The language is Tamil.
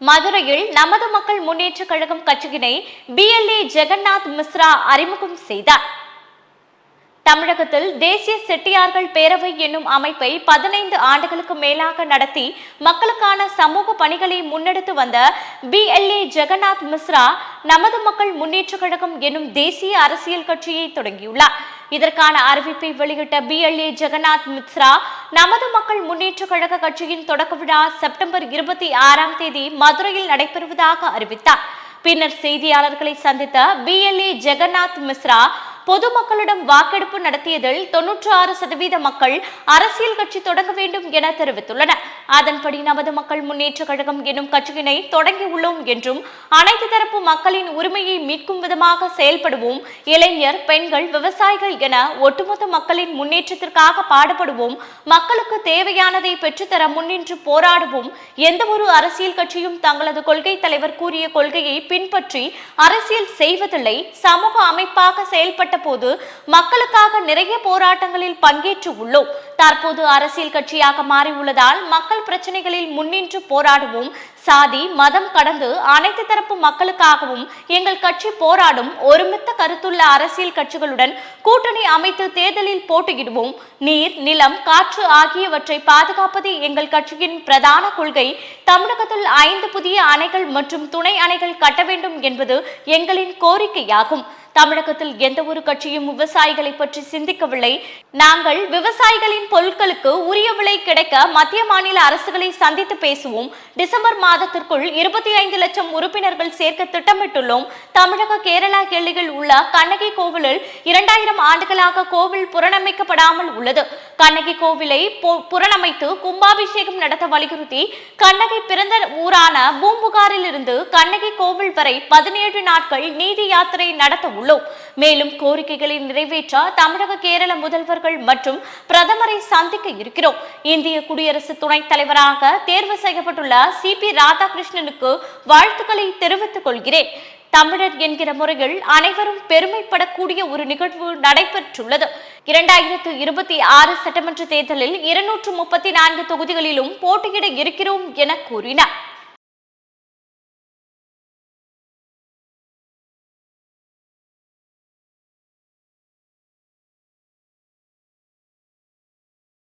மதுரையில் நமது மக்கள் முன்னேற்ற கழகம் கட்சியினை பிஎல்ஏ ஜெகநாத் மிஸ்ரா அறிமுகம் செய்தார். தமிழகத்தில் தேசிய செட்டியார்கள் பேரவை என்னும் அமைப்பை பதினைந்து ஆண்டுகளுக்கு மேலாக நடத்தி மக்களுக்கான சமூக பணிகளை முன்னெடுத்து வந்த பிஎல்ஏ ஜெகநாத் மிஸ்ரா நமது மக்கள் முன்னேற்ற கழகம் என்னும் தேசிய அரசியல் கட்சியை தொடங்கியுள்ளார். இதற்கான அறிவிப்பை வெளியிட்ட பிஎல்ஏ ஜெகநாத் மிஸ்ரா நமது மக்கள் முன்னேற்ற கழக கட்சியின் தொடக்க விழா செப்டம்பர் இருபத்தி ஆறாம் தேதி மதுரையில் நடைபெறுவதாக அறிவித்தார். பின்னர் செய்தியாளர்களை சந்தித்த பிஎல்ஏ ஜெகநாத் மிஸ்ரா பொதுமக்களிடம் வாக்கெடுப்பு நடத்தியதில் தொன்னூற்று ஆறு சதவீத மக்கள் அரசியல் கட்சி தொடங்க வேண்டும் என தெரிவித்துள்ளனர். அதன்படி நமது மக்கள் முன்னேற்ற கழகம் எனும் கட்சியினை தொடங்கியுள்ளோம் என்றும் அனைத்து தரப்பு மக்களின் உரிமையை மீட்கும் விதமாக செயல்படுவோம் இளைஞர் பெண்கள் விவசாயிகள் என ஒட்டுமொத்த மக்களின் முன்னேற்றத்திற்காக பாடுபடுவோம் மக்களுக்கு தேவையானதை பெற்றுத்தர முன்னின்று போராடுவோம் எந்த ஒரு அரசியல் கட்சியும் தங்களது கொள்கை தலைவர் கூறிய கொள்கையை பின்பற்றி அரசியல் செய்வதில்லை சமூக அமைப்பாக செயல்பட்ட போது மக்களுக்காக நிறைய போராட்டங்களில் பங்கேற்று உள்ளோம் தற்போது அரசியல் கட்சியாக மாறியுள்ளதால் மக்கள் பிரச்சனைகளில் முன்னின்று போராடுவோம். சாதி மதம் கடந்து அனைத்து தரப்பு மக்களுக்காகவும் எங்கள் கட்சி போராடும் ஒருமித்த கருத்துள்ள அரசியல் கட்சிகளுடன் கூட்டணி அமைத்து தேர்தலில் போட்டியிடுவோம். நீர் நிலம் காற்று ஆகியவற்றை பாதுகாப்பது எங்கள் கட்சியின் பிரதான கொள்கை. தமிழகத்தில் ஐந்து புதிய அணைகள் மற்றும் துணை அணைகள் கட்ட வேண்டும் என்பது எங்களின் கோரிக்கையாகும். தமிழகத்தில் எந்த ஒரு கட்சியும் விவசாயிகளை பற்றி சிந்திக்கவில்லை. நாங்கள் விவசாயிகளின் பொருட்களுக்கு உரிய விலை கிடைக்க மத்திய மாநில அரசுகளை சந்தித்து பேசுவோம். டிசம்பர் மாதத்திற்குள் இருபத்தி ஐந்து லட்சம் உறுப்பினர்கள் சேர்க்க திட்டமிட்டுள்ளோம். தமிழக கேரளா எல்லையில் உள்ள கண்ணகி கோவிலில் இரண்டாயிரம் ஆண்டுகளாக கோவில் புறணமைக்கப்படாமல் உள்ளது. கண்ணகி கோவிலை புறணமைத்து கும்பாபிஷேகம் நடத்த வலியுறுத்தி கண்ணகி பிறந்த ஊரான பூம்புகாரில் இருந்து கண்ணகி கோவில் வரை பதினேழு நாட்கள் நீதி யாத்திரை நடத்த உள்ளோம். மேலும் கோரிக்கைகளை நிறைவேற்ற தமிழக கேரள முதல்வர்கள் மற்றும் பிரதமரை சந்திக்க இருக்கிறோம். இந்திய குடியரசு துணைத் தலைவராக தேர்வு செய்யப்பட்டுள்ள சி. பி. ராதாகிருஷ்ணனுக்கு வாழ்த்துக்களை தெரிவித்துக் கொள்கிறேன். தமிழர் என்கிற முறையில் அனைவரும் பெருமைப்படக்கூடிய ஒரு நிகழ்வு நடைபெற்றுள்ளது. இரண்டாயிரத்து இருபத்தி ஆறு சட்டமன்ற தேர்தலில் இருநூற்று முப்பத்தி நான்கு தொகுதிகளிலும் போட்டியிட இருக்கிறோம் என கூறினார்.